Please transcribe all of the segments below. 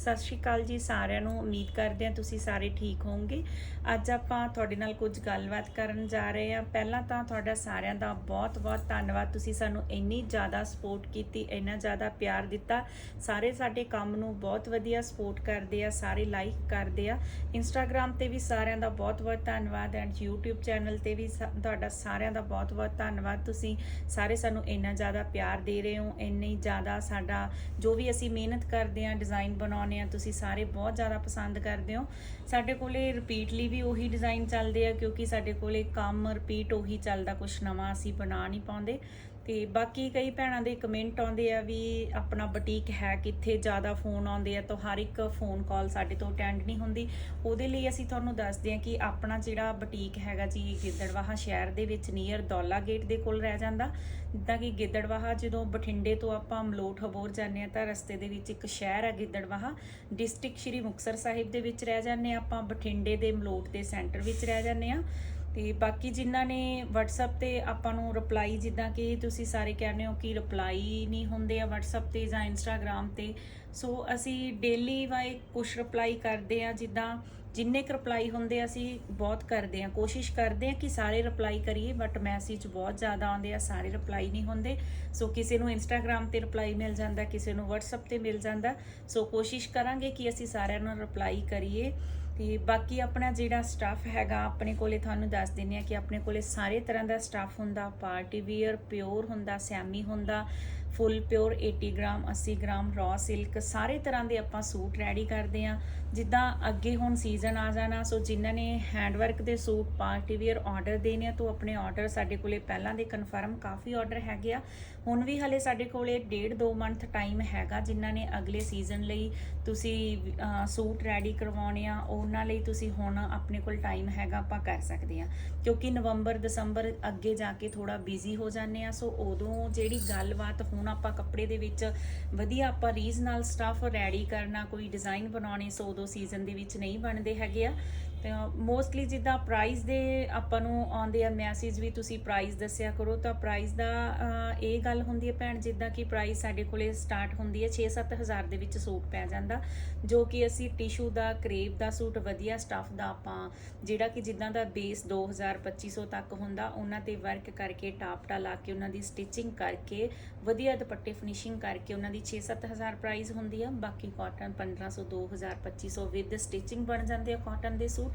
ਸਤਿ ਸ਼੍ਰੀ ਅਕਾਲ ਜੀ ਸਾਰਿਆਂ ਨੂੰ, ਉਮੀਦ ਕਰਦੇ ਹਾਂ ਤੁਸੀਂ ਸਾਰੇ ਠੀਕ ਹੋਵੋਗੇ। ਅੱਜ ਆਪਾਂ ਤੁਹਾਡੇ ਨਾਲ ਕੁਝ ਗੱਲਬਾਤ ਕਰਨ ਜਾ ਰਹੇ ਹਾਂ। ਪਹਿਲਾਂ ਤਾਂ ਤੁਹਾਡਾ ਸਾਰਿਆਂ ਦਾ ਬਹੁਤ-ਬਹੁਤ ਧੰਨਵਾਦ। ਤੁਸੀਂ ਸਾਨੂੰ ਇੰਨੀ ਜ਼ਿਆਦਾ ਸਪੋਰਟ ਕੀਤੀ, ਇੰਨਾ ਜ਼ਿਆਦਾ ਪਿਆਰ ਦਿੱਤਾ। ਸਾਰੇ ਸਾਡੇ ਕੰਮ ਨੂੰ ਬਹੁਤ ਵਧੀਆ ਸਪੋਰਟ ਕਰਦੇ ਆ, ਸਾਰੇ ਲਾਈਕ ਕਰਦੇ ਆ। ਇੰਸਟਾਗ੍ਰam ਤੇ ਵੀ ਸਾਰਿਆਂ ਦਾ ਬਹੁਤ-ਬਹੁਤ ਧੰਨਵਾਦ ਐਂਡ YouTube ਚੈਨਲ ਤੇ ਵੀ ਸਾ- ਤੁਹਾਡਾ ਸਾਰਿਆਂ ਦਾ ਬਹੁਤ-ਬਹੁਤ ਧੰਨਵਾਦ। ਤੁਸੀਂ ਸਾਰੇ ਸਾਨੂੰ ਇੰਨਾ ਜ਼ਿਆਦਾ ਪਿਆਰ ਦੇ ਰਹੇ ਹੋ, ਇੰਨੀ ਜ਼ਿਆਦਾ ਸਾਡਾ ਜੋ ਵੀ ਅਸੀਂ ਮਿਹਨਤ ਕਰਦੇ ਆ ਡਿਜ਼ਾਈਨ ਬਣਾਉਂਦੇ ਆ, ਤੁਸੀਂ ਸਾਰੇ ਬਹੁਤ ਜ਼ਿਆਦਾ ਪਸੰਦ ਕਰਦੇ ਹੋ। ਸਾਡੇ ਕੋਲੇ ਰਿਪੀਟਲੀ ਵੀ ਉਹੀ ਡਿਜ਼ਾਈਨ ਚੱਲਦੇ ਆ, ਕਿਉਂਕਿ ਸਾਡੇ ਕੋਲੇ ਕੰਮ ਰਿਪੀਟ ਉਹੀ ਚੱਲਦਾ ਕੁਝ ਨਵਾਂ ਅਸੀਂ ਬਣਾ ਨਹੀਂ ਪਾਉਂਦੇ। ਤੇ ਬਾਕੀ ਕਈ ਭੈਣਾਂ ਦੇ ਕਮੈਂਟ ਆਉਂਦੇ ਆ ਵੀ ਆਪਣਾ ਬੁਟੀਕ ਹੈ ਕਿੱਥੇ, ਜ਼ਿਆਦਾ ਫੋਨ ਆਉਂਦੇ ਆ ਤਾਂ ਹਰ ਇੱਕ ਫੋਨ ਕਾਲ ਸਾਡੇ ਤੋਂ ਅਟੈਂਡ ਨਹੀਂ ਹੁੰਦੀ। ਉਹਦੇ ਲਈ ਅਸੀਂ ਤੁਹਾਨੂੰ ਦੱਸਦੇ ਹਾਂ ਕਿ ਆਪਣਾ ਜਿਹੜਾ ਬੁਟੀਕ ਹੈਗਾ ਜੀ ਇਹ ਗਿੱਦੜਵਾਹਾ ਸ਼ਹਿਰ ਦੇ ਵਿੱਚ ਨੀਅਰ ਦੌਲਾ ਗੇਟ ਦੇ ਕੋਲ ਰਹਿ ਜਾਂਦਾ। ਜਿੱਦਾਂ ਕਿ ਗਿੱਦੜਵਾਹਾ ਜਦੋਂ ਬਠਿੰਡੇ ਤੋਂ ਆਪਾਂ ਮਲੋਟ ਹਬੋਰ ਜਾਂਦੇ ਆ ਤਾਂ ਰਸਤੇ ਦੇ ਵਿੱਚ ਇੱਕ ਸ਼ਹਿਰ ਆ ਗਿੱਦੜਵਾਹਾ। ਡਿਸਟ੍ਰਿਕਟ ਸ਼੍ਰੀ ਮੁਕਤਸਰ ਸਾਹਿਬ ਦੇ ਵਿੱਚ ਰਹਿ ਜਾਂਦੇ ਹਾਂ ਆਪਾਂ, ਬਠਿੰਡੇ ਦੇ ਮਲੋਟ ਦੇ ਸੈਂਟਰ ਵਿੱਚ ਰਹਿ ਜਾਂਦੇ ਆ। ਤੇ ਬਾਕੀ ਜਿਨ੍ਹਾਂ ਨੇ WhatsApp ਤੇ ਆਪਾਂ ਨੂੰ ਰਿਪਲਾਈ ਜਿੱਦਾਂ ਕਿ ਤੁਸੀਂ ਸਾਰੇ ਕਹਿੰਦੇ ਹੋ ਕਿ ਰਿਪਲਾਈ ਨਹੀਂ ਹੁੰਦੇ ਆ WhatsApp ਤੇ ਜਾਂ Instagram ਤੇ, ਸੋ ਅਸੀਂ ਡੇਲੀ ਵਾਈ ਕੁਝ ਰਿਪਲਾਈ ਕਰਦੇ ਆ, ਜਿੱਦਾਂ ਜਿੰਨੇ ਕੁ ਰਿਪਲਾਈ ਹੁੰਦੇ ਅਸੀਂ ਬਹੁਤ ਕਰਦੇ ਆ। ਕੋਸ਼ਿਸ਼ ਕਰਦੇ ਆ ਕਿ ਸਾਰੇ ਰਿਪਲਾਈ ਕਰੀਏ ਬਟ ਮੈਸੇਜ ਬਹੁਤ ਜ਼ਿਆਦਾ ਆਉਂਦੇ ਆ, ਸਾਰੇ ਰਿਪਲਾਈ ਨਹੀਂ ਹੁੰਦੇ। ਸੋ ਕਿਸੇ ਨੂੰ Instagram ਤੇ ਰਿਪਲਾਈ ਮਿਲ ਜਾਂਦਾ, ਕਿਸੇ ਨੂੰ WhatsApp ਤੇ ਮਿਲ ਜਾਂਦਾ। ਸੋ ਕੋਸ਼ਿਸ਼ ਕਰਾਂਗੇ ਕਿ ਅਸੀਂ ਸਾਰਿਆਂ ਨੂੰ ਰਿਪਲਾਈ ਕਰੀਏ। ਤੇ ਬਾਕੀ ਆਪਣਾ ਜਿਹੜਾ ਸਟਾਫ ਹੈਗਾ, ਆਪਣੇ ਕੋਲੇ ਤੁਹਾਨੂੰ ਦੱਸ ਦਿੰਨੇ ਆ ਕਿ ਆਪਣੇ ਕੋਲੇ ਸਾਰੇ ਤਰ੍ਹਾਂ ਦਾ ਸਟਾਫ ਹੁੰਦਾ। ਪਾਰਟੀ ਵੀਅਰ ਪਿਓਰ ਹੁੰਦਾ, ਸੈਮੀ ਹੁੰਦਾ full pure 80 gram 80 gram raw silk ਸਾਰੇ ਤਰ੍ਹਾਂ ਦੇ ਆਪਾਂ ਸੂਟ ਰੈਡੀ ਕਰਦੇ ਆ ਜਿੱਦਾਂ ਅੱਗੇ ਹੁਣ ਸੀਜ਼ਨ ਆ ਜਾਣਾ, ਸੋ ਜਿਨ੍ਹਾਂ ਨੇ ਹੈਂਡਵਰਕ ਦੇ ਸੂਟ ਪਾਰਟੀ ਵੀਅਰ ਆਰਡਰ ਦੇਣੇ ਆ, ਤਾਂ ਆਪਣੇ ਆਰਡਰ ਸਾਡੇ ਕੋਲੇ ਪਹਿਲਾਂ ਦੇ ਕਨਫਰਮ ਕਾਫੀ ਆਰਡਰ ਹੈਗੇ ਆ। ਹੁਣ ਵੀ ਹਲੇ ਸਾਡੇ ਕੋਲੇ ਡੇਢ ਦੋ ਮੰਥ ਟਾਈਮ ਹੈਗਾ, ਜਿਨ੍ਹਾਂ ਨੇ ਅਗਲੇ ਸੀਜ਼ਨ ਲਈ ਤੁਸੀਂ ਸੂਟ ਰੈਡੀ ਕਰਵਾਉਣੇ ਆ, ਉਹਨਾਂ ਲਈ ਤੁਸੀਂ ਹੁਣ ਆਪਣੇ ਕੋਲ ਟਾਈਮ ਹੈਗਾ, ਆਪਾਂ ਕਰ ਸਕਦੇ ਆ। ਕਿਉਂਕਿ ਨਵੰਬਰ, ਦਸੰਬਰ ਅੱਗੇ ਜਾ ਕੇ ਥੋੜਾ ਬਿਜ਼ੀ ਹੋ ਜਾਂਦੇ ਆ, ਸੋ ਉਦੋਂ ਜਿਹੜੀ ਗੱਲਬਾਤ ਹੁਣ ਆਪਾਂ ਕੱਪੜੇ ਦੇ ਵਿੱਚ ਵਧੀਆ ਆਪਾਂ ਰੀਜਨਲ ਸਟਫ ਰੈਡੀ ਕਰਨਾ, ਕੋਈ ਡਿਜ਼ਾਈਨ ਬਣਾਉਣੇ, ਸੋ ਉਦੋਂ ਸੀਜ਼ਨ ਦੇ ਵਿੱਚ ਨਹੀਂ ਬਣਦੇ ਹੈਗੇ ਆ। ਤੇ ਮੋਸਟਲੀ ਜਿੱਦਾਂ ਪ੍ਰਾਈਸ ਦੇ ਆਪਾਂ ਨੂੰ ਆਉਂਦੇ ਆ ਮੈਸੇਜ ਵੀ ਤੁਸੀਂ ਪ੍ਰਾਈਸ ਦੱਸਿਆ ਕਰੋ, ਤਾਂ ਪ੍ਰਾਈਸ ਦਾ ਇਹ ਗੱਲ ਹੁੰਦੀ ਹੈ ਭੈਣ, ਜਿੱਦਾਂ ਕਿ ਪ੍ਰਾਈਸ ਸਾਡੇ ਕੋਲੇ ਸਟਾਰਟ ਹੁੰਦੀ ਹੈ 6-7000 ਦੇ ਵਿੱਚ ਸੂਟ ਪੈ ਜਾਂਦਾ, ਜੋ ਕਿ ਅਸੀਂ ਟਿਸ਼ੂ ਦਾ ਕਰੇਪ ਦਾ ਸੂਟ ਵਧੀਆ ਸਟਫ ਦਾ ਆਪਾਂ, ਜਿਹੜਾ ਕਿ ਜਿੱਦਾਂ ਦਾ ਬੇਸ 2000 2500 ਤੱਕ ਹੁੰਦਾ, ਉਹਨਾਂ ਤੇ ਵਰਕ ਕਰਕੇ, ਟਾਪਟਾ ਲਾ ਕੇ, ਉਹਨਾਂ ਦੀ ਸਟਿਚਿੰਗ ਕਰਕੇ, ਵਧੀਆ ਦੁਪੱਟੇ ਫਿਨਿਸ਼ਿੰਗ ਕਰਕੇ ਉਹਨਾਂ ਦੀ 6-7000 ਪ੍ਰਾਈਸ ਹੁੰਦੀ ਆ, ਬਾਕੀ ਕਾਟਨ 1500 2000 2500 ਵਿਦ ਸਟਿਚਿੰਗ ਬਣ ਜਾਂਦੇ ਆ ਕਾਟਨ ਦੇ ਸੂਟ।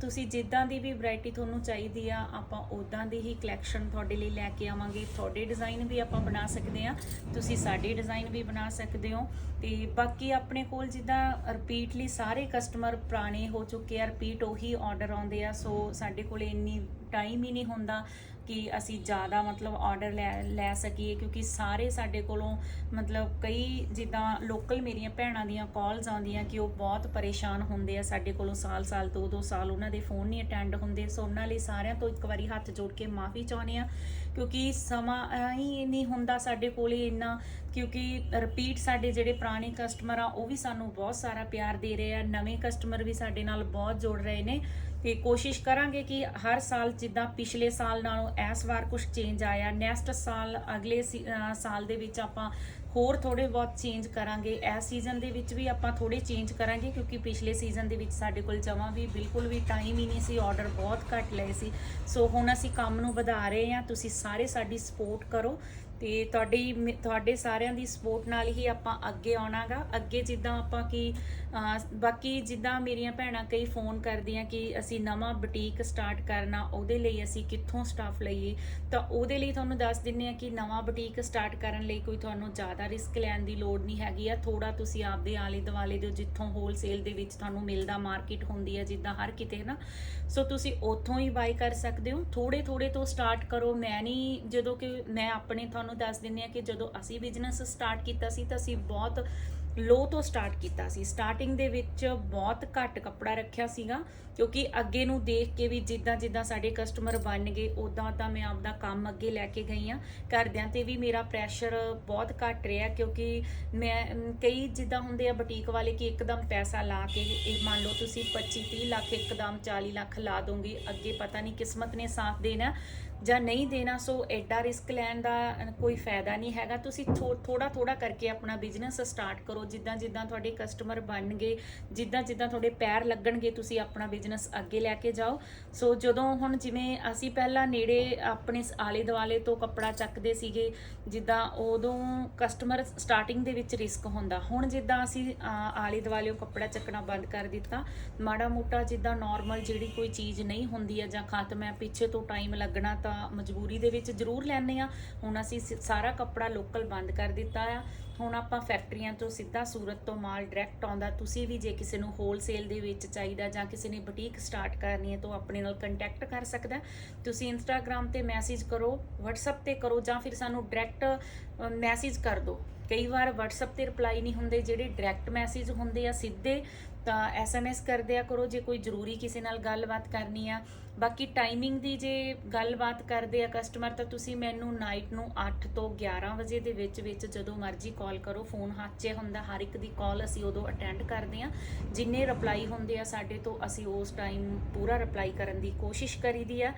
ਤੁਸੀਂ ਜਿੱਦਾਂ ਦੀ ਵੀ ਵੈਰਾਈਟੀ ਤੁਹਾਨੂੰ ਚਾਹੀਦੀ ਆ, ਆਪਾਂ ਉਦਾਂ ਦੀ ਹੀ ਕਲੈਕਸ਼ਨ ਤੁਹਾਡੇ ਲਈ ਲੈ ਕੇ ਆਵਾਂਗੇ। ਤੁਹਾਡੇ ਡਿਜ਼ਾਈਨ ਵੀ ਆਪਾਂ ਬਣਾ ਸਕਦੇ ਆ, ਤੁਸੀਂ ਸਾਡੇ ਡਿਜ਼ਾਈਨ ਵੀ ਬਣਾ ਸਕਦੇ ਹੋ। ਤੇ ਬਾਕੀ ਆਪਣੇ ਕੋਲ ਜਿੱਦਾਂ ਰਿਪੀਟਲੀ ਸਾਰੇ ਕਸਟਮਰ ਪੁਰਾਣੇ ਹੋ ਚੁੱਕੇ ਆ ਰਿਪੀਟ ਉਹੀ ਆਰਡਰ ਆਉਂਦੇ ਆ ਸੋ ਸਾਡੇ ਕੋਲ ਇੰਨੀ ਟਾਈਮ ਹੀ ਨਹੀਂ ਹੁੰਦਾ। ਕਿ ਅਸੀਂ ਜ਼ਿਆਦਾ ਮਤਲਬ ਆਰਡਰ ਲੈ ਲੈ ਸਕੀਏ ਕਿਉਂਕਿ ਸਾਰੇ ਸਾਡੇ ਕੋਲੋਂ ਮਤਲਬ ਕਈ ਜਿੱਦਾਂ ਲੋਕਲ ਮੇਰੀਆਂ ਭੈਣਾਂ ਦੀਆਂ ਕਾਲਸ ਆਉਂਦੀਆਂ ਕਿ ਉਹ ਬਹੁਤ ਪਰੇਸ਼ਾਨ ਹੁੰਦੇ ਆ ਸਾਡੇ ਕੋਲੋਂ ਸਾਲ-ਸਾਲ ਦੋ ਦੋ ਸਾਲ ਉਹਨਾਂ ਦੇ ਫੋਨ ਨਹੀਂ ਅਟੈਂਡ ਹੁੰਦੇ, ਸੋ ਉਹਨਾਂ ਲਈ ਸਾਰਿਆਂ ਤੋਂ ਇੱਕ ਵਾਰੀ ਹੱਥ ਜੋੜ ਕੇ ਮਾਫੀ ਚਾਹੁੰਦੇ ਆ ਕਿਉਂਕਿ ਸਮਾਂ ਹੀ ਨਹੀਂ ਹੁੰਦਾ ਸਾਡੇ ਕੋਲੇ ਇੰਨਾ ਕਿਉਂਕਿ ਰਿਪੀਟ ਸਾਡੇ ਜਿਹੜੇ ਪੁਰਾਣੇ ਕਸਟਮਰ ਆ, ਉਹ ਵੀ ਸਾਨੂੰ ਬਹੁਤ ਸਾਰਾ ਪਿਆਰ ਦੇ ਰਹੇ ਆ, ਨਵੇਂ ਕਸਟਮਰ ਵੀ ਸਾਡੇ ਨਾਲ ਬਹੁਤ ਜੁੜ ਰਹੇ ਨੇ। ਤੇ ਕੋਸ਼ਿਸ਼ ਕਰਾਂਗੇ ਕਿ ਹਰ ਸਾਲ ਜਿੱਦਾਂ ਪਿਛਲੇ ਸਾਲ ਨਾਲੋਂ ਇਸ ਵਾਰ ਕੁਝ ਚੇਂਜ ਆਇਆ ਨੈਕਸਟ ਸਾਲ, ਅਗਲੇ ਸੀ- ਸਾਲ ਦੇ ਵਿੱਚ ਆਪਾਂ ਹੋਰ ਥੋੜੇ ਬਹੁਤ ਚੇਂਜ ਕਰਾਂਗੇ। ਇਸ ਸੀਜ਼ਨ ਦੇ ਵਿੱਚ ਵੀ ਆਪਾਂ ਥੋੜੇ ਚੇਂਜ ਕਰਾਂਗੇ ਕਿਉਂਕਿ ਪਿਛਲੇ ਸੀਜ਼ਨ ਦੇ ਵਿੱਚ ਸਾਡੇ ਕੋਲ ਜਮਾਂ ਵੀ ਬਿਲਕੁਲ ਵੀ ਟਾਈਮ ਹੀ ਨਹੀਂ ਸੀ ਆਰਡਰ ਬਹੁਤ ਘੱਟ ਲਏ ਸੀ। ਸੋ ਹੁਣ ਅਸੀਂ ਕੰਮ ਨੂੰ ਵਧਾ ਰਹੇ ਹਾਂ, ਤੁਸੀਂ ਸਾਰੇ ਸਾਡੀ ਸਪੋਰਟ ਕਰੋ। ਤੇ ਤੁਹਾਡੀ ਮ- ਤੁਹਾਡੇ ਸਾਰਿਆਂ ਦੀ ਸਪੋਰਟ ਨਾਲ ਹੀ ਆਪਾਂ ਅੱਗੇ ਆਉਣਾਗਾ। ਅੱਗੇ ਜਿੱਦਾਂ ਆਪਾਂ ਕੀ ਬਾਕੀ ਜਿੱਦਾਂ ਮੇਰੀਆਂ ਭੈਣਾਂ ਕਈ ਫੋਨ ਕਰਦੀਆਂ ਕਿ ਅਸੀਂ ਨਵਾਂ ਬੁਟੀਕ ਸਟਾਰਟ ਕਰਨਾ, ਉਹਦੇ ਲਈ ਅਸੀਂ ਕਿੱਥੋਂ ਸਟਾਫ ਲਈਏ? ਤਾਂ ਉਹਦੇ ਲਈ ਤੁਹਾਨੂੰ ਦੱਸ ਦਿੰਨੇ ਆ ਕਿ ਨਵਾਂ ਬੁਟੀਕ ਸਟਾਰਟ ਕਰਨ ਲਈ ਕੋਈ ਤੁਹਾਨੂੰ ਜ਼ਿਆਦਾ ਰਿਸਕ ਲੈਣ ਦੀ ਲੋੜ ਨਹੀਂ ਹੈਗੀ ਆ। ਥੋੜਾ ਤੁਸੀਂ ਆਪਦੇ ਆਲੇ ਦੁਆਲੇ ਦੇ ਜਿੱਥੋਂ ਹੋਲਸੇਲ ਦੇ ਵਿੱਚ ਤੁਹਾਨੂੰ ਮਿਲਦਾ ਮਾਰਕੀਟ ਹੁੰਦੀ ਹੈ ਜਿੱਦਾਂ ਹਰ ਕਿਤੇ ਨਾ ਸੋ ਤੁਸੀਂ ਉੱਥੋਂ ਹੀ ਬਾਈ ਕਰ ਸਕਦੇ ਹੋ। ਥੋੜੇ ਥੋੜੇ ਤੋਂ ਸਟਾਰਟ ਕਰੋ। ਮੈਂ ਨਹੀਂ, ਜਦੋਂ ਕਿ ਮੈਂ ਆਪਣੇ ਤੁਹਾਨੂੰ ਦੱਸ ਦਿੰਨੀ ਆ ਕਿ ਜਦੋਂ ਅਸੀਂ ਬਿਜ਼ਨਸ ਸਟਾਰਟ ਕੀਤਾ ਸੀ ਤਾਂ ਅਸੀਂ ਬਹੁਤ ਲੋ ਤੋਂ ਸਟਾਰਟ ਕੀਤਾ ਸੀ। ਸਟਾਰਟਿੰਗ ਦੇ ਵਿੱਚ ਬਹੁਤ ਘੱਟ ਕੱਪੜਾ ਰੱਖਿਆ ਸੀਗਾ, ਕਿਉਂਕਿ ਅੱਗੇ ਨੂੰ ਦੇਖ ਕੇ ਵੀ ਜਿੱਦਾਂ ਜਿੱਦਾਂ ਸਾਡੇ ਕਸਟਮਰ ਬਣ ਗਏ ਉਦਾਂ ਤਾਂ ਮੈਂ ਆਪਦਾ ਕੰਮ ਅੱਗੇ ਲੈ ਕੇ ਗਈ ਆ। ਘਰਦਿਆਂ ਤੇ ਵੀ ਮੇਰਾ ਪ੍ਰੈਸ਼ਰ ਬਹੁਤ ਘੱਟ ਰਿਹਾ, ਕਿਉਂਕਿ ਮੈਂ ਕਈ ਜਿੱਦਾਂ ਹੁੰਦੇ ਆ ਬੁਟੀਕ ਵਾਲੇ ਕਿ ਇੱਕਦਮ ਪੈਸਾ ਲਾ ਕੇ, ਇਹ ਮੰਨ ਲਓ ਤੁਸੀਂ 25 30 ਲੱਖ, ਇੱਕਦਮ 40 ਲੱਖ ਲਾ ਦੋਗੇ, ਅੱਗੇ ਪਤਾ ਨਹੀਂ ਕਿਸਮਤ ਨੇ ਸਾਥ ਦੇਣਾ। ਜਾਂ ਨਹੀਂ ਦੇਣਾ, ਸੋ ਐਡਾ ਰਿਸਕ ਲੈਣ ਦਾ ਕੋਈ ਫਾਇਦਾ ਨਹੀਂ ਹੈਗਾ। ਤੁਸੀਂ ਥੋੜਾ ਥੋੜਾ ਕਰਕੇ ਆਪਣਾ ਬਿਜ਼ਨਸ ਸਟਾਰਟ ਕਰੋ। ਜਿੱਦਾਂ ਜਿੱਦਾਂ ਤੁਹਾਡੇ ਕਸਟਮਰ ਬਣਨਗੇ, ਜਿੱਦਾਂ ਜਿੱਦਾਂ ਤੁਹਾਡੇ ਪੈਰ ਲੱਗਣਗੇ, ਤੁਸੀਂ ਆਪਣਾ ਬਿਜ਼ਨਸ ਅੱਗੇ ਲੈ ਕੇ ਜਾਓ। ਸੋ ਜਦੋਂ ਹੁਣ ਜਿਵੇਂ ਅਸੀਂ ਪਹਿਲਾਂ ਨੇੜੇ ਆਪਣੇ ਆਲੇ ਦੁਆਲੇ ਤੋਂ ਕੱਪੜਾ ਚੱਕਦੇ ਸੀਗੇ, ਜਿੱਦਾਂ ਉਦੋਂ ਕਸਟਮਰ ਸਟਾਰਟਿੰਗ ਦੇ ਵਿੱਚ ਰਿਸਕ ਹੁੰਦਾ। ਹੁਣ ਜਿੱਦਾਂ ਅਸੀਂ ਆਲੇ ਦੁਆਲੇ ਕੱਪੜਾ ਚੱਕਣਾ ਬੰਦ ਕਰ ਦਿੱਤਾ ਮਾੜਾ ਮੋਟਾ ਜਿੱਦਾਂ ਨਾਰਮਲ ਜਿਹੜੀ ਕੋਈ ਚੀਜ਼ ਨਹੀਂ ਹੁੰਦੀ ਹੈ ਜਾਂ ਖਤਮ ਹੈ ਪਿੱਛੇ ਤੋਂ ਟਾਈਮ ਲੱਗਣਾ ਤਾਂ ਮਜਬੂਰੀ ਦੇ ਵਿੱਚ ਜ਼ਰੂਰ ਲੈਂਦੇ ਆ ਹੁਣ ਅਸੀਂ ਸ- ਸਾਰਾ ਕੱਪੜਾ ਲੋਕਲ ਬੰਦ ਕਰ ਦਿੱਤਾ ਆ। ਹੁਣ ਆਪਾਂ ਫੈਕਟਰੀਆਂ ਤੋਂ ਸਿੱਧਾ ਸੂਰਤ ਤੋਂ ਮਾਲ ਡਾਇਰੈਕਟ ਆਉਂਦਾ। ਤੁਸੀਂ ਵੀ ਜੇ ਕਿਸੇ ਨੂੰ ਹੋਲਸੇਲ ਦੇ ਵਿੱਚ ਚਾਹੀਦਾ ਜਾਂ ਕਿਸੇ ਨੇ ਬੁਟੀਕ ਸਟਾਰਟ ਕਰਨੀ ਹੈ ਤਾਂ ਉਹ ਆਪਣੇ ਨਾਲ ਕੰਟੈਕਟ ਕਰ ਸਕਦਾ ਤੁਸੀਂ ਇੰਸਟਾਗ੍ਰam ਤੇ ਮੈਸੇਜ ਕਰੋ, WhatsApp ਤੇ ਕਰੋ ਜਾਂ ਫਿਰ ਸਾਨੂੰ ਡਾਇਰੈਕਟ ਮੈਸੇਜ ਕਰ ਦਿਓ। ਕਈ ਵਾਰ WhatsApp ਤੇ ਰਿਪਲਾਈ ਨਹੀਂ ਹੁੰਦੇ, ਜਿਹੜੇ ਡਾਇਰੈਕਟ ਮੈਸੇਜ ਹੁੰਦੇ ਆ ਸਿੱਧੇ ਤਾਂ SMS ਕਰ ਦਿਆ ਕਰੋ, ਜੇ ਕੋਈ ਜ਼ਰੂਰੀ ਕਿਸੇ ਨਾਲ ਗੱਲਬਾਤ ਕਰਨੀ ਆ। ਬਾਕੀ ਟਾਈਮਿੰਗ ਦੀ ਜੇ ਗੱਲਬਾਤ ਕਰਦੇ ਆ ਕਸਟਮਰ ਤਾਂ ਤੁਸੀਂ ਮੈਨੂੰ ਨਾਈਟ ਨੂੰ 8 ਤੋਂ 11 ਵਜੇ ਦੇ ਵਿੱਚ ਵਿੱਚ ਜਦੋਂ ਮਰਜ਼ੀ ਕਾਲ ਕਰੋ। ਫੋਨ ਹੱਥ 'ਚ ਹੁੰਦਾ, ਹਰ ਇੱਕ ਦੀ ਕਾਲ ਅਸੀਂ ਉਦੋਂ ਅਟੈਂਡ ਕਰਦੇ ਆ। ਜਿੰਨੇ ਰਿਪਲਾਈ ਹੁੰਦੇ ਆ ਸਾਡੇ ਤੋਂ, ਅਸੀਂ ਉਸ ਟਾਈਮ ਪੂਰਾ ਰਿਪਲਾਈ ਕਰਨ ਦੀ ਕੋਸ਼ਿਸ਼ ਕਰੀਦੀ ਆ।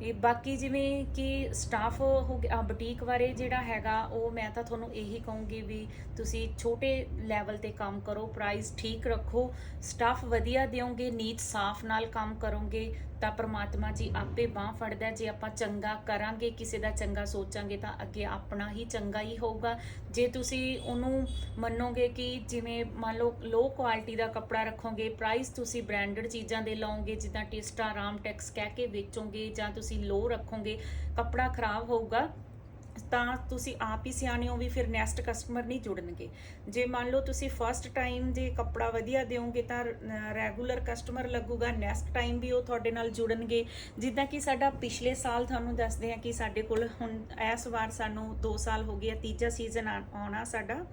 ਇਹ ਬਾਕੀ ਜਿਵੇਂ ਕਿ ਸਟਾਫ ਹੋ ਗਿਆ ਬੁਟੀਕ ਬਾਰੇ ਜਿਹੜਾ ਹੈਗਾ, ਉਹ ਮੈਂ ਤਾਂ ਤੁਹਾਨੂੰ ਇਹੀ ਕਹੂੰਗੀ ਵੀ ਤੁਸੀਂ ਛੋਟੇ ਲੈਵਲ ਤੇ ਕੰਮ ਕਰੋ ਪ੍ਰਾਈਸ ਠੀਕ ਰੱਖੋ ਸਟਾਫ ਵਧੀਆ ਦਿਓਗੇ ਨੀਤ ਸਾਫ਼ ਨਾਲ ਕੰਮ ਕਰੋਗੇ ਤਾਂ ਪ੍ਰਮਾਤਮਾ ਜੀ ਆਪੇ ਬਾਹ ਫੜਦਾ ਜੇ ਆਪਾਂ ਚੰਗਾ ਕਰਾਂਗੇ, ਕਿਸੇ ਦਾ ਚੰਗਾ ਸੋਚਾਂਗੇ ਤਾਂ ਅੱਗੇ ਆਪਣਾ ਹੀ ਚੰਗਾ ਹੀ ਹੋਊਗਾ। ਜੇ ਤੁਸੀਂ ਉਹਨੂੰ ਮੰਨੋਗੇ ਕਿ ਜਿਵੇਂ ਮੰਨ ਲਓ ਲੋ ਕੁਆਲਿਟੀ ਦਾ ਕੱਪੜਾ ਰੱਖੋਗੇ ਪ੍ਰਾਈਸ ਤੁਸੀਂ ਬ੍ਰਾਂਡਡ ਚੀਜ਼ਾਂ ਦੇ ਲਾਓਗੇ, ਜਿੱਦਾਂ ਟਿਸਟਾ ਰਾਮਟੈਕਸ ਕਹਿ ਕੇ ਵੇਚੋਗੇ ਜਾਂ ਤੁਸੀਂ ਲੋ ਰੱਖੋਗੇ, ਕੱਪੜਾ ਖਰਾਬ ਹੋਊਗਾ। ਤਾਂ ਤੁਸੀਂ ਆਪ ਹੀ ਸਿਆਣੇ ਹੋ ਵੀ ਫਿਰ ਨੈਕਸਟ ਕਸਟਮਰ ਨਹੀਂ ਜੁੜਨਗੇ। ਜੇ ਮੰਨ ਲਓ ਤੁਸੀਂ ਫਸਟ ਟਾਈਮ ਜੇ ਕੱਪੜਾ ਵਧੀਆ ਦਿਓਗੇ ਤਾਂ ਰੈਗੂਲਰ ਕਸਟਮਰ ਲੱਗੂਗਾ ਨੈਕਸਟ ਟਾਈਮ ਵੀ ਉਹ ਤੁਹਾਡੇ ਨਾਲ ਜੁੜਨਗੇ। ਜਿੱਦਾਂ ਕਿ ਸਾਡਾ ਪਿਛਲੇ ਸਾਲ ਤੁਹਾਨੂੰ ਦੱਸਦੇ ਆ ਕਿ ਸਾਡੇ ਕੋਲ ਹੁਣ ਇਸ ਵਾਰ ਸਾਨੂੰ 2 ਸਾਲ ਹੋ ਗਏ ਆ, ਤੀਜਾ ਸੀਜ਼ਨ ਆਉਣਾ ਸਾਡਾ।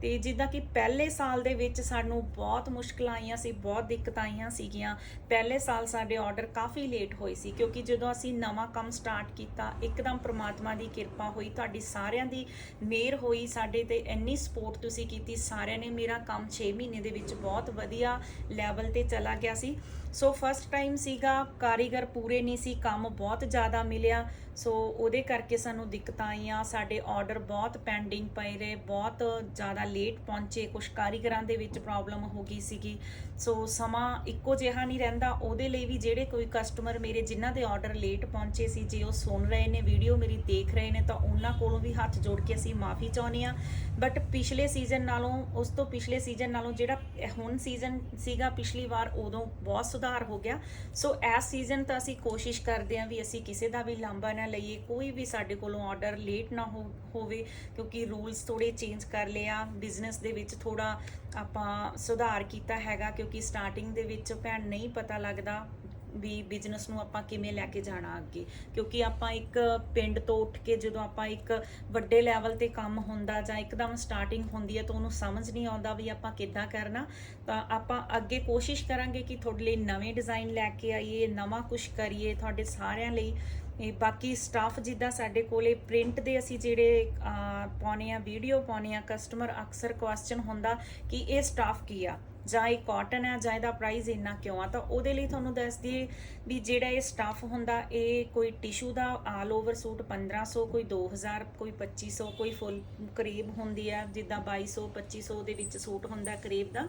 ਤੇ ਜਿੱਦਾਂ ਕਿ ਪਹਿਲੇ ਸਾਲ ਦੇ ਵਿੱਚ ਸਾਨੂੰ ਬਹੁਤ ਮੁਸ਼ਕਲਾਂ ਆਈਆਂ ਸੀ, ਬਹੁਤ ਦਿੱਕਤਾਂ ਆਈਆਂ ਸੀਗੀਆਂ। ਪਹਿਲੇ ਸਾਲ ਸਾਡੇ ਆਰਡਰ ਕਾਫੀ ਲੇਟ ਹੋਏ ਸੀ, ਕਿਉਂਕਿ ਜਦੋਂ ਅਸੀਂ ਨਵਾਂ ਕੰਮ ਸਟਾਰਟ ਕੀਤਾ, ਇੱਕਦਮ ਪ੍ਰਮਾਤਮਾ ਦੀ ਕਿਰਪਾ ਹੋਈ ਤੁਹਾਡੀ ਸਾਰਿਆਂ ਦੀ ਮਿਹਰ ਹੋਈ, ਸਾਡੇ ਤੇ ਇੰਨੀ ਸਪੋਰਟ ਤੁਸੀਂ ਕੀਤੀ, ਸਾਰਿਆਂ ਨੇ ਮੇਰਾ ਕੰਮ 6 ਮਹੀਨੇ ਦੇ ਵਿੱਚ ਬਹੁਤ ਵਧੀਆ ਲੈਵਲ ਤੇ ਚਲਾ ਗਿਆ ਸੀ। ਸੋ ਫਸਟ ਟਾਈਮ ਸੀਗਾ, ਕਾਰੀਗਰ ਪੂਰੇ ਨਹੀਂ ਸੀ, ਕੰਮ ਬਹੁਤ ਜ਼ਿਆਦਾ ਮਿਲਿਆ। ਸੋ ਉਹਦੇ ਕਰਕੇ ਸਾਨੂੰ ਦਿੱਕਤਾਂ ਆਈਆਂ। ਸਾਡੇ ਆਰਡਰ ਬਹੁਤ ਪੈਂਡਿੰਗ ਪਏ ਰਹੇ, ਬਹੁਤ ਜ਼ਿਆਦਾ ਲੇਟ ਪਹੁੰਚੇ। ਕੁਝ ਕਾਰੀਗਰਾਂ ਦੇ ਵਿੱਚ ਪ੍ਰੋਬਲਮ ਹੋ ਗਈ ਸੀਗੀ। ਸੋ ਸਮਾਂ ਇੱਕੋ ਜਿਹਾ ਨਹੀਂ ਰਹਿੰਦਾ। ਉਹਦੇ ਲਈ ਵੀ ਜਿਹੜੇ ਕੋਈ ਕਸਟਮਰ ਮੇਰੇ, ਜਿਨ੍ਹਾਂ ਦੇ ਆਰਡਰ ਲੇਟ ਪਹੁੰਚੇ ਸੀ, ਜੇ ਉਹ ਸੁਣ ਰਹੇ ਨੇ ਵੀਡੀਓ ਮੇਰੀ ਦੇਖ ਰਹੇ ਨੇ, ਤਾਂ ਉਹਨਾਂ ਕੋਲੋਂ ਵੀ ਹੱਥ ਜੋੜ ਕੇ ਅਸੀਂ ਮਾਫੀ ਚਾਹੁੰਦੇ ਆ ਬਟ ਪਿਛਲੇ ਸੀਜ਼ਨ ਨਾਲੋਂ, ਉਸ ਤੋਂ ਪਿਛਲੇ ਸੀਜ਼ਨ ਨਾਲੋਂ ਜਿਹੜਾ ਹੁਣ ਸੀਜ਼ਨ ਸੀਗਾ, ਪਿਛਲੀ ਵਾਰ ਉਦੋਂ ਬਹੁਤ ਸੁਧਾਰ ਹੋ ਗਿਆ। ਸੋ ਇਸ ਸੀਜ਼ਨ ਤਾਂ ਅਸੀਂ ਕੋਸ਼ਿਸ਼ ਕਰਦੇ ਹਾਂ ਵੀ ਅਸੀਂ ਕਿਸੇ ਦਾ ਵੀ ਲਾਂਭਾ ਨਾ ਲਈਏ, ਕੋਈ ਵੀ ਸਾਡੇ ਕੋਲੋਂ ਆਰਡਰ ਲੇਟ ਨਾ ਹੋ- ਹੋਵੇ, ਕਿਉਂਕਿ ਰੂਲਸ ਥੋੜੇ ਚੇਂਜ ਕਰ ਲਏ ਆ। ਬਿਜ਼ਨਸ ਦੇ ਵਿੱਚ ਥੋੜਾ ਆਪਾਂ ਸੁਧਾਰ ਕੀਤਾ ਹੈਗਾ, ਕਿਉਂਕਿ ਸਟਾਰਟਿੰਗ ਦੇ ਵਿੱਚ ਭੈਣ ਨਹੀਂ ਪਤਾ ਲੱਗਦਾ। ਵੀ ਬਿਜ਼ਨਸ ਨੂੰ ਆਪਾਂ ਕਿਵੇਂ ਲੈ ਕੇ ਜਾਣਾ ਅੱਗੇ? ਕਿਉਂਕਿ ਆਪਾਂ ਇੱਕ ਪਿੰਡ ਤੋਂ ਉੱਠ ਕੇ ਜਦੋਂ ਆਪਾਂ ਇੱਕ ਵੱਡੇ ਲੈਵਲ ਤੇ ਕੰਮ ਹੁੰਦਾ ਜਾਂ ਇੱਕਦਮ ਸਟਾਰਟਿੰਗ ਹੁੰਦੀ ਹੈ ਤਾਂ ਉਹਨੂੰ ਸਮਝ ਨਹੀਂ ਆਉਂਦਾ ਵੀ ਆਪਾਂ ਕਿੱਦਾਂ ਕਰਨਾ ਤਾਂ ਆਪਾਂ ਅੱਗੇ ਕੋਸ਼ਿਸ਼ ਕਰਾਂਗੇ ਕਿ ਤੁਹਾਡੇ ਲਈ ਨਵੇਂ ਡਿਜ਼ਾਈਨ ਲੈ ਕੇ ਆਈਏ ਨਵਾਂ ਕੁਝ ਕਰੀਏ ਤੁਹਾਡੇ ਸਾਰਿਆਂ ਲਈ। ਇਹ ਬਾਕੀ ਸਟਾਫ ਜਿੱਦਾਂ ਸਾਡੇ ਕੋਲੇ ਪ੍ਰਿੰਟ ਦੇ ਅਸੀਂ ਜਿਹੜੇ ਅਹ, ਪਾਉਂਦੇ ਆ ਵੀਡੀਓ ਪਾਉਂਦੇ ਆ ਕਸਟਮਰ ਅਕਸਰ ਕੁਐਸਚਨ ਹੁੰਦਾ ਕਿ ਇਹ ਸਟਾਫ ਕੀ ਆ? ਜਾਂ ਇਹ ਕਾਟਨ ਹੈ ਜਾਂ ਇਹਦਾ ਪ੍ਰਾਈਸ ਇੰਨਾ ਕਿਉਂ ਆ, ਤਾਂ ਉਹਦੇ ਲਈ ਤੁਹਾਨੂੰ ਦੱਸ ਦਈਏ ਵੀ ਜਿਹੜਾ ਇਹ ਸਟੱਫ ਹੁੰਦਾ, ਇਹ ਕੋਈ ਟਿਸ਼ੂ ਦਾ ਆਲ ਓਵਰ ਸੂਟ 1500 ਕੋਈ 2000 ਕੋਈ 2500 ਕੋਈ ਫੁੱਲ ਕਰੇਬ ਹੁੰਦੀ ਹੈ ਜਿੱਦਾਂ 2200 2500 ਦੇ ਵਿੱਚ ਸੂਟ ਹੁੰਦਾ ਕਰੇਬ ਦਾ।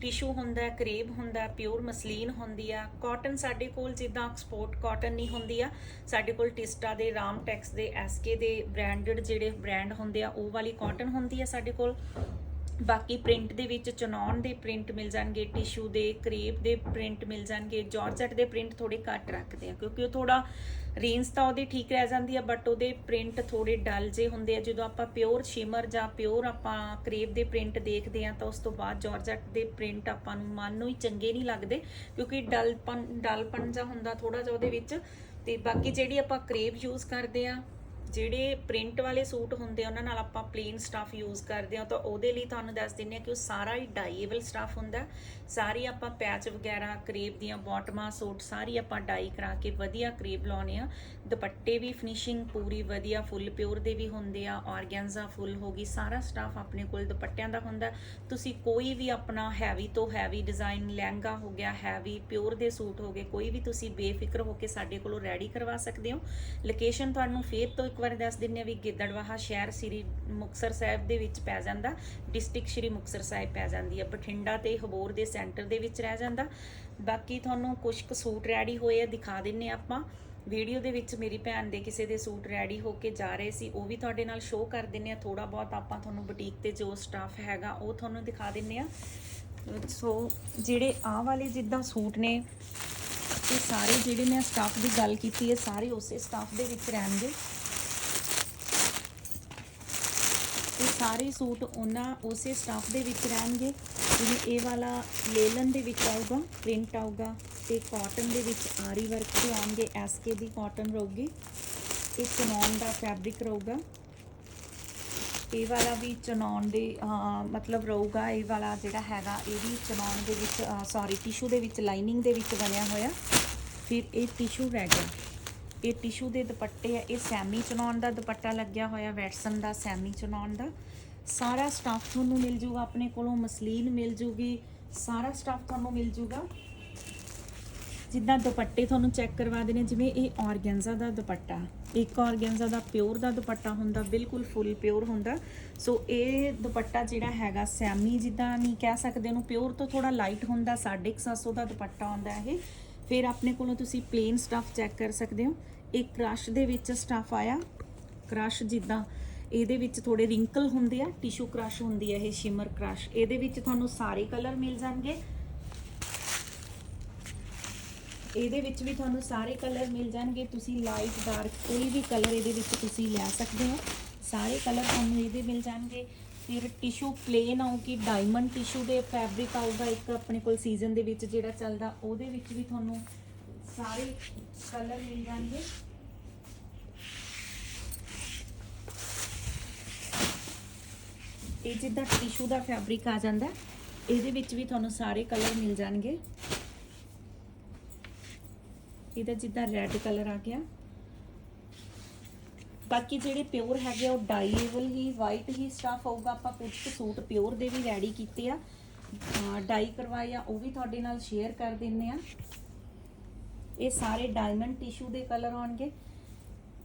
ਟਿਸ਼ੂ ਹੁੰਦਾ, ਕਰੇਬ ਹੁੰਦਾ ਪਿਓਰ ਮਸਲੀਨ ਹੁੰਦੀ ਆ। ਕਾਟਨ ਸਾਡੇ ਕੋਲ ਜਿੱਦਾਂ ਐਕਸਪੋਰਟ ਕਾਟਨ ਨਹੀਂ ਹੁੰਦੀ ਆ, ਸਾਡੇ ਕੋਲ ਟਿਸਟਾ ਦੇ ਰਾਮ ਟੈਕਸ ਦੇ ਐਸਕੇ ਦੇ ਬ੍ਰਾਂਡਡ ਜਿਹੜੇ ਬ੍ਰਾਂਡ ਹੁੰਦੇ ਆ, ਉਹ ਵਾਲੀ ਕਾਟਨ ਹੁੰਦੀ ਆ ਸਾਡੇ ਕੋਲ। ਬਾਕੀ ਪ੍ਰਿੰਟ ਦੇ ਵਿੱਚ ਚਨੌਨ ਦੇ ਪ੍ਰਿੰਟ ਮਿਲ ਜਾਣਗੇ, ਟਿਸ਼ੂ ਦੇ, ਕਰੇਪ ਦੇ ਪ੍ਰਿੰਟ ਮਿਲ ਜਾਣਗੇ, ਜਾਰਜਟ ਦੇ ਪ੍ਰਿੰਟ ਥੋੜੇ ਘੱਟ ਰੱਖਦੇ ਆ, ਕਿਉਂਕਿ ਉਹ ਥੋੜਾ ਰੇਂਜ ਤਾਂ ਉਹਦੀ ਠੀਕ ਰਹਿ ਜਾਂਦੀ ਆ ਬਟ ਉਹਦੇ ਪ੍ਰਿੰਟ ਥੋੜੇ ਡਲ ਜੇ ਹੁੰਦੇ ਆ, ਜਦੋਂ ਆਪਾਂ ਪਿਓਰ ਸ਼ਿਮਰ ਜਾਂ ਪਿਓਰ ਆਪਾਂ ਕਰੇਪ ਦੇ ਪ੍ਰਿੰਟ ਦੇਖਦੇ ਆ, ਤਾਂ ਉਸ ਤੋਂ ਬਾਅਦ ਜਾਰਜਟ ਦੇ ਪ੍ਰਿੰਟ ਆਪਾਂ ਨੂੰ ਮਨ ਨੂੰ ਹੀ ਚੰਗੇ ਨਹੀਂ ਲੱਗਦੇ, ਕਿਉਂਕਿ ਡਲਪਨ ਡਲਪਨ ਜਾਂ ਹੁੰਦਾ ਥੋੜਾ ਜਿਹਾ ਉਹਦੇ ਵਿੱਚ, ਤੇ ਬਾਕੀ ਜਿਹੜੀ ਆਪਾਂ ਕਰੇਪ ਯੂਜ਼ ਕਰਦੇ ਆ ਜਿਹੜੇ ਪ੍ਰਿੰਟ ਵਾਲੇ ਸੂਟ ਹੁੰਦੇ ਉਹਨਾਂ ਨਾਲ ਆਪਾਂ ਪਲੇਨ ਸਟਫ ਯੂਜ਼ ਕਰਦੇ ਹਾਂ, ਤਾਂ ਉਹਦੇ ਲਈ ਤੁਹਾਨੂੰ ਦੱਸ ਦਿੰਨੇ ਆ ਕਿ ਉਹ ਸਾਰਾ ਹੀ ਡਾਈਏਬਲ ਸਟਫ ਹੁੰਦਾ ਸਾਰੀ ਆਪਾਂ ਪੈਚ ਵਗੈਰਾ ਕਰੇਬ ਦੀਆਂ ਬਾਟਮਾਂ ਸੂਟ ਸਾਰੀ ਆਪਾਂ ਡਾਈ ਕਰਾ ਕੇ ਵਧੀਆ ਕਰੇਬ ਲਾਉਣੇ ਆ ਦੁਪੱਟੇ ਵੀ ਫਿਨਿਸ਼ਿੰਗ ਪੂਰੀ ਵਧੀਆ, ਫੁੱਲ ਪਿਓਰ ਦੇ ਵੀ ਹੁੰਦੇ ਆ ਆਰਗੈਂਜ਼ਾ ਫੁੱਲ ਹੋ ਗਈ, ਸਾਰਾ ਸਟਫ ਆਪਣੇ ਕੋਲ ਦੁਪੱਟਿਆਂ ਦਾ ਹੁੰਦਾ ਤੁਸੀਂ ਕੋਈ ਵੀ ਆਪਣਾ ਹੈਵੀ ਤੋਂ ਹੈਵੀ ਡਿਜ਼ਾਈਨ ਲਹਿੰਗਾ ਹੋ ਗਿਆ ਹੈਵੀ ਪਿਓਰ ਦੇ ਸੂਟ ਹੋ ਗਏ, ਕੋਈ ਵੀ ਤੁਸੀਂ ਬੇਫਿਕਰ ਹੋ ਕੇ ਸਾਡੇ ਕੋਲੋਂ ਰੈਡੀ ਕਰਵਾ ਸਕਦੇ ਹੋ। ਲੋਕੇਸ਼ਨ ਤੁਹਾਨੂੰ ਫੇਰ ਤੋਂ ਇੱਕ ਵਾਰ ਦੱਸ ਦਿੰਨੇ ਆ ਵੀ ਗਿੱਦੜਵਾਹਾ ਸ਼ਹਿਰ ਸ੍ਰੀ ਮੁਕਤਸਰ ਸਾਹਿਬ ਦੇ ਵਿੱਚ ਪੈ ਜਾਂਦਾ। ਡਿਸਟ੍ਰਿਕਟ ਸ੍ਰੀ ਮੁਕਤਸਰ ਸਾਹਿਬ ਪੈ ਜਾਂਦੀ ਹੈ। ਬਠਿੰਡਾ ਤੇ ਹਬੋਰ ਦੇ ਸੈਂਟਰ ਦੇ ਵਿੱਚ ਰਹਿ ਜਾਂਦਾ। ਬਾਕੀ ਤੁਹਾਨੂੰ ਕੁਝ ਕੁ ਸੂਟ ਰੈਡੀ ਹੋਏ ਆ, ਦਿਖਾ ਦਿੰਨੇ ਆ ਆਪਾਂ। ਵੀਡੀਓ ਦੇ ਵਿੱਚ ਮੇਰੀ ਭੈਣ ਦੇ ਕਿਸੇ ਦੇ ਸੂਟ ਰੈਡੀ ਹੋ ਕੇ ਜਾ ਰਹੇ ਸੀ, ਉਹ ਵੀ ਤੁਹਾਡੇ ਨਾਲ ਸ਼ੋਅ ਕਰ ਦਿੰਨੇ ਆ ਥੋੜਾ ਬਹੁਤ ਆਪਾਂ ਤੁਹਾਨੂੰ ਬੁਟੀਕ ਤੇ ਜੋ ਸਟਾਫ ਹੈਗਾ, ਉਹ ਤੁਹਾਨੂੰ ਦਿਖਾ ਦਿੰਨੇ ਆ ਸੋ ਜਿਹੜੇ ਆਹ ਵਾਲੇ ਜਿੱਦਾਂ ਸੂਟ ਨੇ, ਇਹ ਸਾਰੇ ਜਿਹੜੇ ਮੈਂ ਸਟਾਫ ਦੀ ਗੱਲ ਕੀਤੀ ਹੈ, ਸਾਰੇ ਉਸੇ ਸਟਾਫ ਦੇ ਵਿੱਚ ਰਹਿਣਗੇ। ਇਹ ਸਾਰੇ ਸੂਟ ਉਹਨਾਂ ਉਸੇ ਸਟਾਫ ਦੇ ਵਿੱਚ ਰਹਿਣਗੇ। ਜਿਵੇਂ ਇਹ ਵਾਲਾ ਲੇਲਨ ਦੇ ਵਿੱਚ ਆਊਗਾ, ਪ੍ਰਿੰਟ ਆਊਗਾ ਤੇ ਕਾਟਨ ਦੇ ਵਿੱਚ ਆਰੀ ਵਰਕ ਦੇ ਆਉਣਗੇ ਐਸਕੇ ਦੀ ਕਾਟਨ ਰਹੂਗੀ। ਇਹ ਚਨੌਨ ਦਾ ਫੈਬਰਿਕ ਰਹੂਗਾ। ਇਹ ਵਾਲਾ ਵੀ ਚਨੌਨ ਦੇ ਮਤਲਬ ਰਹੂਗਾ। ਇਹ ਵਾਲਾ ਜਿਹੜਾ ਹੈਗਾ, ਇਹ ਵੀ ਚਨੌਨ ਦੇ ਵਿੱਚ ਸੌਰੀ ਟਿਸ਼ੂ ਦੇ ਵਿੱਚ ਲਾਈਨਿੰਗ ਦੇ ਵਿੱਚ ਬਣਿਆ ਹੋਇਆ। ਫਿਰ ਇਹ ਟਿਸ਼ੂ ਰਹਿ ਗਿਆ। ਇਹ ਟਿਸ਼ੂ ਦੇ ਦੁਪੱਟੇ ਆ, ਇਹ ਸੈਮੀ ਚਨੌਨ ਦਾ ਦੁਪੱਟਾ ਲੱਗਿਆ ਹੋਇਆ, ਵੈਟਸਨ ਦਾ ਸੈਮੀ ਚਨੌਨ ਦਾ। ਸਾਰਾ ਸਟਾਫ ਤੁਹਾਨੂੰ ਮਿਲ ਜੂਗਾ, ਆਪਣੇ ਕੋਲੋਂ ਮਸਲੀਨ ਮਿਲ ਜੂਗੀ, ਸਾਰਾ ਸਟਾਫ ਤੁਹਾਨੂੰ ਮਿਲ ਜੂਗਾ। ਜਿੱਦਾਂ ਦੁਪੱਟੇ ਤੁਹਾਨੂੰ ਚੈੱਕ ਕਰਵਾ ਦੇਣੇ, ਜਿਵੇਂ ਇਹ ਆਰਗੈਂਜ਼ਾ ਦਾ ਦੁਪੱਟਾ। ਇੱਕ ਆਰਗੈਂਜ਼ਾ ਦਾ ਪਿਓਰ ਦਾ ਦੁਪੱਟਾ ਹੁੰਦਾ, ਬਿਲਕੁਲ ਫੁੱਲ ਪਿਓਰ ਹੁੰਦਾ। ਸੋ ਇਹ ਦੁਪੱਟਾ ਜਿਹੜਾ ਹੈਗਾ, ਸੈਮੀ ਜਿੱਦਾਂ ਨਹੀਂ ਕਹਿ ਸਕਦੇ ਉਹਨੂੰ, ਪਿਓਰ ਤੋਂ ਥੋੜਾ ਲਾਈਟ ਹੁੰਦਾ 750 ਦਾ ਦੁਪੱਟਾ ਹੁੰਦਾ ਇਹ। ਫਿਰ ਆਪਣੇ ਕੋਲੋਂ ਤੁਸੀਂ ਪਲੇਨ ਸਟਫ ਚੈੱਕ ਕਰ ਸਕਦੇ ਹੋ। ਇਹ ਕ੍ਰਸ਼ ਦੇ ਵਿੱਚ ਸਟਫ ਆਇਆ। ਕ੍ਰਸ਼ ਜਿੱਦਾਂ ਇਹਦੇ ਵਿੱਚ ਥੋੜੇ ਰਿੰਕਲ ਹੁੰਦੇ ਆ ਟਿਸ਼ੂ ਕ੍ਰਸ਼ ਹੁੰਦੀ ਹੈ ਇਹ ਸ਼ਿਮਰ ਕ੍ਰਸ਼ ਇਹਦੇ ਵਿੱਚ ਤੁਹਾਨੂੰ ਸਾਰੇ ਕਲਰ ਮਿਲ ਜਾਣਗੇ। ਇਹਦੇ ਵਿੱਚ ਵੀ ਤੁਹਾਨੂੰ ਸਾਰੇ ਕਲਰ ਮਿਲ ਜਾਣਗੇ। ਤੁਸੀਂ ਲਾਈਟ ਡਾਰਕ ਕੋਈ ਵੀ ਕਲਰ ਇਹਦੇ ਵਿੱਚ ਤੁਸੀਂ ਲੈ ਸਕਦੇ ਹੋ। ਸਾਰੇ ਕਲਰ ਤੁਹਾਨੂੰ ਇਹਦੇ ਮਿਲ ਜਾਣਗੇ। ਫਿਰ ਟਿਸ਼ੂ ਪਲੇਨ ਆਊਗੀ ਡਾਇਮੰਡ ਟਿਸ਼ੂ ਦੇ ਫੈਬਰਿਕ ਆਊਗਾ ਇੱਕ ਆਪਣੇ ਕੋਲ ਸੀਜ਼ਨ ਦੇ ਵਿੱਚ ਜਿਹੜਾ ਚੱਲਦਾ, ਉਹਦੇ ਵਿੱਚ ਵੀ ਤੁਹਾਨੂੰ ਸਾਰੇ ਕਲਰ ਮਿਲ ਜਾਣਗੇ। ਇਹ ਜਿੱਦਾਂ ਟਿਸ਼ੂ ਦਾ ਫੈਬਰਿਕ ਆ ਜਾਂਦਾ ਇਹਦੇ ਵਿੱਚ ਵੀ ਤੁਹਾਨੂੰ ਸਾਰੇ ਕਲਰ ਮਿਲ ਜਾਣਗੇ। ਇਹਦਾ ਜਿੱਦਾਂ ਰੈੱਡ ਕਲਰ ਆ ਗਿਆ। ਬਾਕੀ ਜਿਹੜੇ ਪਿਓਰ ਹੈਗੇ ਆ, ਉਹ ਡਾਈਏਬਲ ਹੀ ਵਾਈਟ ਹੀ ਸਟਾਫ ਹੋਊਗਾ। ਆਪਾਂ ਕੁਝ ਸੂਟ ਪਿਓਰ ਦੇ ਵੀ ਰੈਡੀ ਕੀਤੇ ਆ। ਡਾਈ ਕਰਵਾਏ ਆ ਉਹ ਵੀ ਤੁਹਾਡੇ ਨਾਲ ਸ਼ੇਅਰ ਕਰ ਦਿੰਨੇ ਆ। ਇਹ ਸਾਰੇ ਡਾਇਮੰਡ ਟਿਸ਼ੂ ਦੇ ਕਲਰ ਆਉਣਗੇ।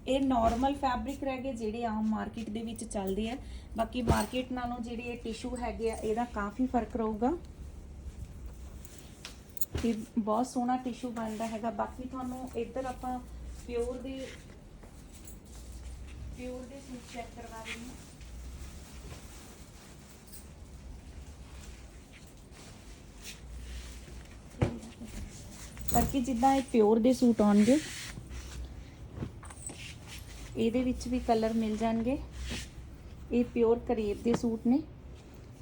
ਇਹ ਨਾਰਮਲ ਫੈਬਰਿਕ ਰਹਿ ਗਏ, ਜਿਹੜੇ ਆਮ ਮਾਰਕੀਟ ਦੇ ਵਿੱਚ ਚੱਲਦੇ ਆ। ਬਾਕੀ ਮਾਰਕੀਟ ਨਾਲੋਂ ਜਿਹੜੇ ਇਹ ਟਿਸ਼ੂ ਹੈਗੇ ਆ, ਇਹਦਾ ਕਾਫੀ ਫ਼ਰਕ ਰਹੂਗਾ। ਤੇ ਬਹੁਤ ਸੋਹਣਾ ਟਿਸ਼ੂ ਬਣਦਾ ਹੈਗਾ। ਬਾਕੀ ਤੁਹਾਨੂੰ ਇੱਧਰ ਆਪਾਂ ਪਿਓਰ ਦੇ ਪਿਓਰ ਦੇ ਸੂਟ ਚੈੱਕ ਕਰਵਾ ਰਹੀ ਹਾਂ। ਬਾਕੀ ਜਿੱਦਾਂ ਇਹ ਪਿਓਰ ਦੇ ਸੂਟ ਆਉਣਗੇ। ਇਹਦੇ ਵਿੱਚ ਵੀ ਕਲਰ ਮਿਲ ਜਾਣਗੇ। ਇਹ ਪਿਓਰ ਕਰੇਬ ਦੇ ਸੂਟ ਨੇ।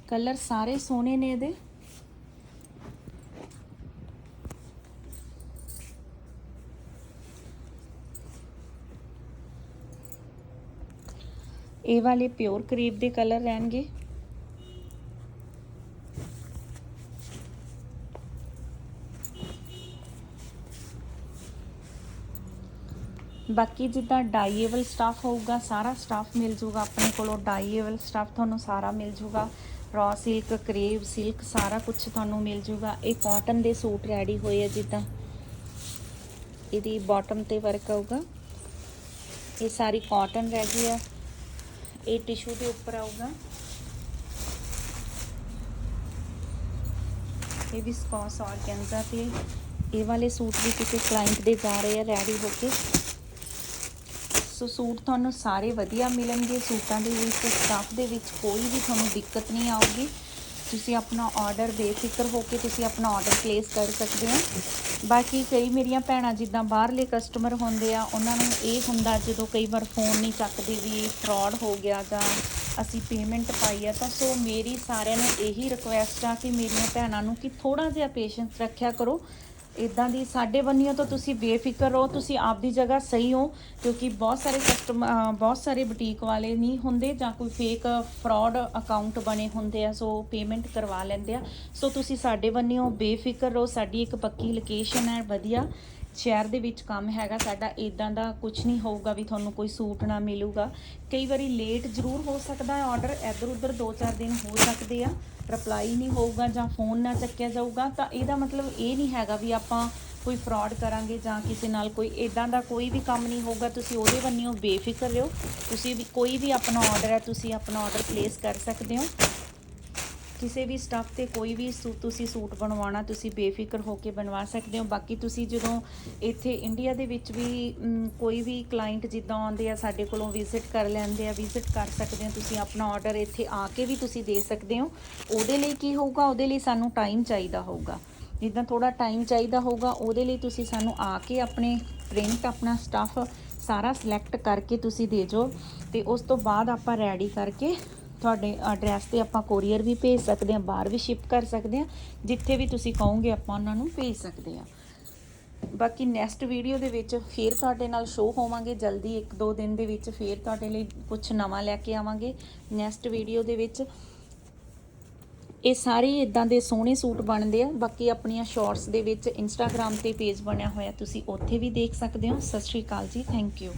ਕਲਰ ਸਾਰੇ ਸੋਹਣੇ ਨੇ ਇਹਦੇ। ਇਹ ਵਾਲੇ ਪਿਓਰ ਕਰੀਬ ਦੇ ਕਲਰ ਰਹਿਣਗੇ। ਬਾਕੀ ਜਿੱਦਾਂ ਡਾਈਏਬਲ ਸਟਾਫ ਹੋਊਗਾ, ਸਾਰਾ ਸਟਾਫ ਮਿਲ ਜੂਗਾ ਆਪਣੇ ਕੋਲੋਂ ਡਾਈਏਬਲ ਸਟਾਫ ਤੁਹਾਨੂੰ ਸਾਰਾ ਮਿਲ ਜੂਗਾ। ਰॉ ਸਿਲਕ ਕਰੇਵ ਸਿਲਕ ਸਾਰਾ ਕੁਝ ਤੁਹਾਨੂੰ ਮਿਲ ਜੂਗਾ। ਇਹ ਕਾਟਨ ਦੇ ਸੂਟ ਰੈਡੀ ਹੋਏ ਆ ਜਿੱਦਾਂ। ਇਹਦੀ ਬਾਟਮ ਤੇ ਵਰਕ ਆਊਗਾ। ਇਹ ਸਾਰੀ ਕਾਟਨ ਰਹਿ ਗਈ ਆ। ਇਹ ਟਿਸ਼ੂ ਦੇ ਉੱਪਰ ਆਊਗਾ। ਇਹ ਵੀ ਸਕੌਸ ਆਰਗੈਂਜ਼ਾ ਤੇ। ਇਹ ਵਾਲੇ ਸੂਟ ਵੀ ਕਿਸੇ ਕਲਾਇੰਟ ਦੇ ਜਾ ਰਹੇ ਆ ਰੈਡੀ ਹੋ ਕੇ। ਸੋ ਸੂਟ ਤੁਹਾਨੂੰ ਸਾਰੇ ਵਧੀਆ ਮਿਲਣਗੇ। ਸੂਟਾਂ ਦੇ ਵਿੱਚ ਸਟਾਫ ਦੇ ਵਿੱਚ ਕੋਈ ਵੀ ਤੁਹਾਨੂੰ ਦਿੱਕਤ ਨਹੀਂ ਆਊਗੀ। ਤੁਸੀਂ ਆਪਣਾ ਆਰਡਰ ਬੇਫਿਕਰ ਹੋ ਕੇ ਤੁਸੀਂ ਆਪਣਾ ਆਰਡਰ ਪਲੇਸ ਕਰ ਸਕਦੇ ਹੋ। ਬਾਕੀ ਕਈ ਮੇਰੀਆਂ ਭੈਣਾਂ ਜਿੱਦਾਂ ਬਾਹਰਲੇ ਕਸਟਮਰ ਹੁੰਦੇ ਆ, ਉਹਨਾਂ ਨੂੰ ਇਹ ਹੁੰਦਾ ਜਦੋਂ ਕਈ ਵਾਰ ਫੋਨ ਨਹੀਂ ਚੱਕਦੇ ਵੀ ਫਰਾਡ ਹੋ ਗਿਆ ਜਾਂ ਅਸੀਂ ਪੇਮੈਂਟ ਪਾਈ ਆ, ਤਾਂ ਸੋ ਮੇਰੀ ਸਾਰਿਆਂ ਨੂੰ ਇਹੀ ਰਿਕੁਐਸਟ ਆ ਕਿ ਮੇਰੀਆਂ ਭੈਣਾਂ ਨੂੰ ਕਿ ਥੋੜਾ ਜਿਹਾ ਪੇਸ਼ੈਂਸ ਰੱਖਿਆ ਕਰੋ। ਇਦਾਂ ਦੀ ਸਾਡੇ ਬੰਨਿਓ ਤਾਂ ਤੁਸੀਂ ਬੇਫਿਕਰ ਰਹੋ, ਤੁਸੀਂ ਆਪਦੀ ਜਗ੍ਹਾ ਸਹੀ ਹੋ, ਕਿਉਂਕਿ ਬਹੁਤ ਸਾਰੇ ਕਸਟਮ ਬਹੁਤ ਸਾਰੇ ਬੁਟੀਕ ਵਾਲੇ ਨਹੀਂ ਹੁੰਦੇ ਜਾਂ ਕੋਈ ਫੇਕ ਫਰਾਡ ਅਕਾਊਂਟ ਬਣੇ ਹੁੰਦੇ ਆ, ਸੋ ਪੇਮੈਂਟ ਕਰਵਾ ਲੈਂਦੇ ਆ। ਸੋ ਤੁਸੀਂ ਸਾਡੇ ਬੰਨਿਓ ਬੇਫਿਕਰ ਰਹੋ, ਸਾਡੀ ਇੱਕ ਪੱਕੀ ਲੋਕੇਸ਼ਨ ਹੈ, ਵਧੀਆ। ਸ਼ਹਿਰ ਦੇ ਵਿੱਚ ਕੰਮ ਹੈਗਾ, ਸਾਡਾ ਇਦਾਂ ਦਾ ਕੁਝ ਨਹੀਂ ਹੋਊਗਾ ਵੀ ਤੁਹਾਨੂੰ ਕੋਈ ਸੂਟ ਨਾ ਮਿਲੂਗਾ। ਕਈ ਵਾਰੀ ਲੇਟ ਜ਼ਰੂਰ ਹੋ ਸਕਦਾ ਹੈ ਆਰਡਰ ਇੱਧਰ ਉੱਧਰ 2-4 ਦਿਨ ਹੋ ਸਕਦੇ ਆ ਰਿਪਲਾਈ ਨਹੀਂ ਹੋਊਗਾ ਜਾਂ ਫੋਨ ਨਾ ਚੱਕਿਆ ਜਾਊਗਾ। ਤਾਂ ਇਹਦਾ ਮਤਲਬ ਇਹ ਨਹੀਂ ਹੈਗਾ ਵੀ ਆਪਾਂ ਕੋਈ ਫਰਾਡ ਕਰਾਂਗੇ ਜਾਂ ਕਿਸੇ ਨਾਲ ਕੋਈ ਇਦਾਂ ਦਾ ਕੋਈ ਵੀ ਕੰਮ ਨਹੀਂ ਹੋਊਗਾ। ਤੁਸੀਂ ਉਹਦੇ ਬੰਨਿਓ ਬੇਫਿਕਰ ਰਹੋ। ਤੁਸੀਂ ਵੀ ਕੋਈ ਵੀ ਆਪਣਾ ਆਰਡਰ ਹੈ, ਤੁਸੀਂ ਆਪਣਾ ਆਰਡਰ ਪਲੇਸ ਕਰ ਸਕਦੇ ਹੋ। ਕਿਸੇ ਵੀ ਸਟੱਫ ਤੇ ਕੋਈ ਵੀ ਸੂ, ਤੁਸੀਂ ਸੂਟ ਬਣਵਾਉਣਾ, ਤੁਸੀਂ ਬੇਫਿਕਰ ਹੋ ਕੇ ਬਣਵਾ ਸਕਦੇ ਹੋ। ਬਾਕੀ ਤੁਸੀਂ ਜਦੋਂ ਇੱਥੇ ਇੰਡੀਆ ਦੇ ਵਿੱਚ ਵੀ ਕੋਈ ਵੀ ਕਲਾਇੰਟ ਜਿੱਦਾਂ ਆਉਂਦੇ ਆ, ਸਾਡੇ ਕੋਲੋਂ ਵਿਜ਼ਿਟ ਕਰ ਲੈਂਦੇ ਆ ਵਿਜ਼ਿਟ ਕਰ ਸਕਦੇ ਹੋ, ਤੁਸੀਂ ਆਪਣਾ ਆਰਡਰ ਇੱਥੇ ਆ ਕੇ ਵੀ ਤੁਸੀਂ ਦੇ ਸਕਦੇ ਹੋ। ਉਹਦੇ ਲਈ ਕੀ ਹੋਊਗਾ? ਉਹਦੇ ਲਈ ਸਾਨੂੰ ਟਾਈਮ ਚਾਹੀਦਾ ਹੋਊਗਾ। ਜਿੱਦਾਂ ਥੋੜਾ ਟਾਈਮ ਚਾਹੀਦਾ ਹੋਊਗਾ, ਉਹਦੇ ਲਈ ਤੁਸੀਂ ਸਾਨੂੰ ਆ ਕੇ ਆਪਣੇ ਪ੍ਰਿੰਟ ਆਪਣਾ ਸਟੱਫ ਸਾਰਾ ਸਿਲੈਕਟ ਕਰਕੇ ਤੁਸੀਂ ਦੇ ਜੋ ਤੇ ਉਸ ਤੋਂ ਬਾਅਦ ਆਪਾਂ ਰੈਡੀ ਕਰਕੇ ਤੁਹਾਡੇ ਐਡਰੈਸ ਤੇ ਆਪਾਂ ਕੋਰੀਅਰ ਵੀ ਭੇਜ ਸਕਦੇ ਹਾਂ, ਬਾਹਰ ਵੀ ਸ਼ਿਪ ਕਰ ਸਕਦੇ ਹਾਂ, ਜਿੱਥੇ ਵੀ ਤੁਸੀਂ ਕਹੋਗੇ ਆਪਾਂ ਉਹਨਾਂ ਨੂੰ ਭੇਜ ਸਕਦੇ ਹਾਂ। ਬਾਕੀ ਨੈਕਸਟ ਵੀਡੀਓ ਦੇ ਵਿੱਚ ਫੇਰ ਤੁਹਾਡੇ ਨਾਲ ਸ਼ੋਅ ਹੋਵਾਂਗੇ, ਜਲਦੀ ਇੱਕ ਦੋ ਦਿਨ ਦੇ ਵਿੱਚ ਫੇਰ ਤੁਹਾਡੇ ਲਈ ਕੁਝ ਨਵਾਂ ਲੈ ਕੇ ਆਵਾਂਗੇ। ਨੈਕਸਟ ਵੀਡੀਓ ਦੇ ਵਿੱਚ ਇਹ ਸਾਰੇ ਇਦਾਂ ਦੇ ਸੋਹਣੇ ਸੂਟ ਬਣਦੇ ਆ, ਬਾਕੀ ਆਪਣੀਆਂ ਸ਼ਾਰਟਸ ਦੇ ਵਿੱਚ ਇੰਸਟਾਗ੍ਰam ਤੇ ਪੇਜ ਬਣਿਆ ਹੋਇਆ, ਤੁਸੀਂ ਉੱਥੇ ਵੀ ਦੇਖ ਸਕਦੇ ਹੋ। ਸਤਿ ਸ਼੍ਰੀ ਅਕਾਲ ਜੀ ਥੈਂਕ ਯੂ